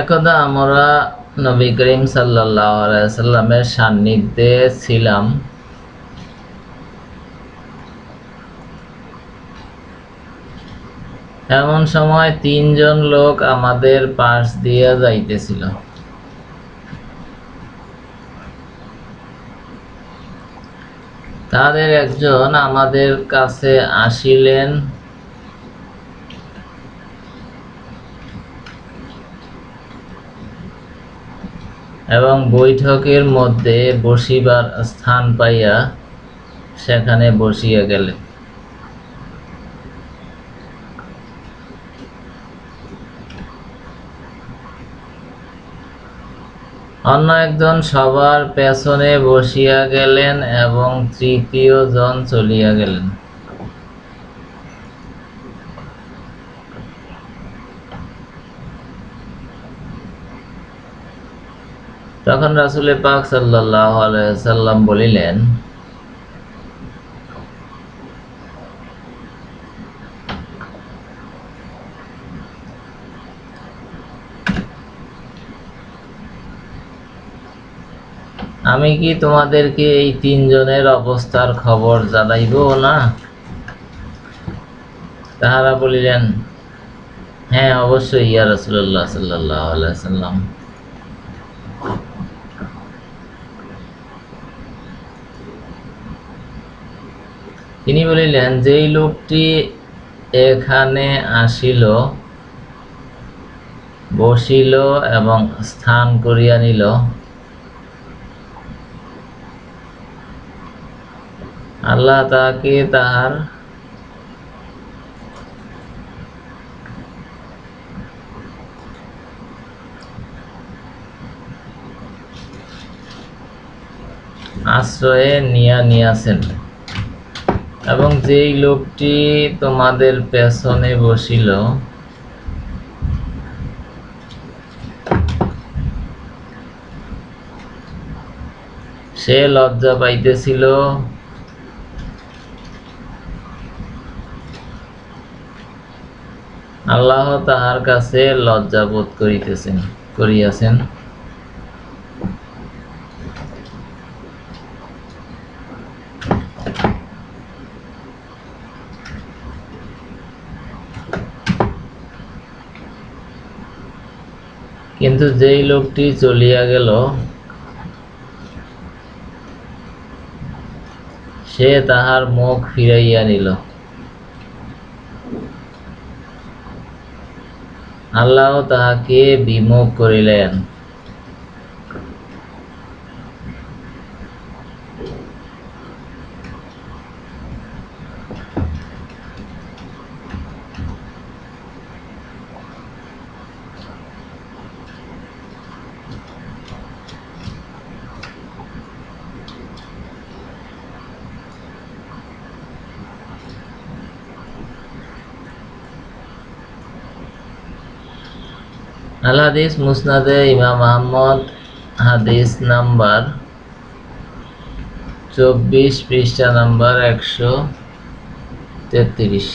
একদা আমরা নবী করিম সাল্লামের সান্নিধ্যে ছিলাম। এমন সময় তিনজন লোক আমাদের পাশ দিয়ে যাইতেছিল। তাদের একজন আমাদের কাছে আসিলেন। এবং বৈঠকের মধ্যে বসিবার স্থান পাইয়া সেখানে বসিয়া গেলেন। অন্য একজন সবার পেছনে বসিয়া গেলেন এবং তৃতীয় জন চলিয়া গেলেন। তখন রাসুলে পাক সাল্লাম বলিলেন, আমি কি তোমাদেরকে এই তিনজনের অবস্থার খবর জানাইব না? তাহারা বলিলেন হ্যাঁ অবশ্যই, ইয়া রসুল্লাহ সাল্লাহ সাল্লাম তিনি বলিলেন, যেই লোকটি এখানে আসিল, বসিল এবং স্থান করিয়া নিল, আল্লাহ তাকে তাহার আশ্রয়ে নিয়া নিয়াছেন। এবং যেই লোকটি তোমাদের পেছনে বসিল, সে লজ্জা পাইতেছিল। আল্লাহ তাহার কাছে লজ্জা বোধ করিতেছেন, করিয়াছেন। কিন্তু যেই লোকটি চলিয়া গেল সে তাহার মুখ ফিরাইয়া নিল। আল্লাহ তাহাকে বিমুখ করিলেন। আল হাদিস মুসনাদে ইমাম আহমদ হাদিস নাম্বার চব্বিশ পৃষ্ঠা নাম্বার একশো তেত্রিশ।